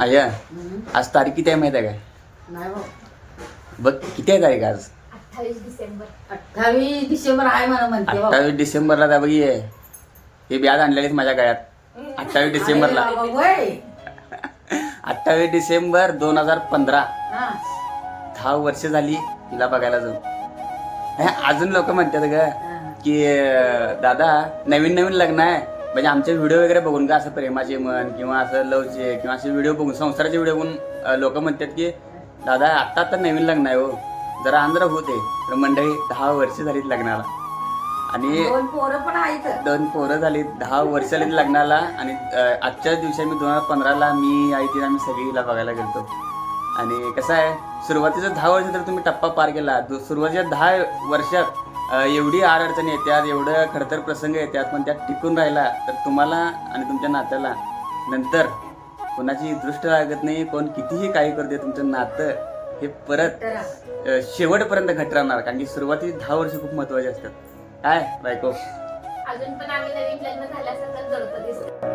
आया. आज तारीख किती आहे माहिती आहे काय? बघ. किती आहे तारीख आज? अठ्ठावीस डिसेंबर. अठ्ठावीस डिसेंबर आहे मला म्हणते. अठ्ठावीस डिसेंबरला त्या बघी आहे हे ब्याज आणलेलीच माझ्या गळ्यात. अठ्ठावीस डिसेंबरला. अरे बाबा, वय. अठ्ठावीस डिसेंबर दोन हजार पंधरा. हा. दहा वर्ष झाली तिला बघायला जाऊन. हे, अजून लोक म्हणतात ग हा. की अं, दादा नवीन नवीन लग्न आहे. म्हणजे आमचे व्हिडिओ वगैरे बघून का असं प्रेमाचे म्हण किंवा असं लवचे किंवा असे व्हिडिओ बघून संसाराचे व्हिडिओ बघून लोक म्हणतात की दादा आत्ता तर नवीन लग्न आहे हो. जरा आंध्र होते तर मंडळी दहा वर्ष झालीत लग्नाला. आणि दोन पोरं पण आहेत. दोन पोरं झाली दहा वर्ष झाली लग्नाला. आणि अं, आजच्याच दिवशी मी दोन हजार पंधराला मी आई तिला आम्ही सगळीला बघायला गेलतो. आणि कसं आहे सुरुवातीचं दहा वर्ष तर तुम्ही टप्पा पार केला. सुरुवातीच्या दहा वर्षात एवढी आड अडचणी येतात एवढं खडतर प्रसंग येतात पण त्यात टिकून राहिला तर तुम्हाला आणि तुमच्या नात्याला नंतर कोणाची दृष्ट लागत नाही कोण कितीही काही करते तुमचं नातं हे परत शेवटपर्यंत घट राहणार कारण की सुरुवातीची दहा वर्ष खूप महत्वाची असतात. काय बायको? अजून पण आम्ही नवीन लग्न झाल्यासारखं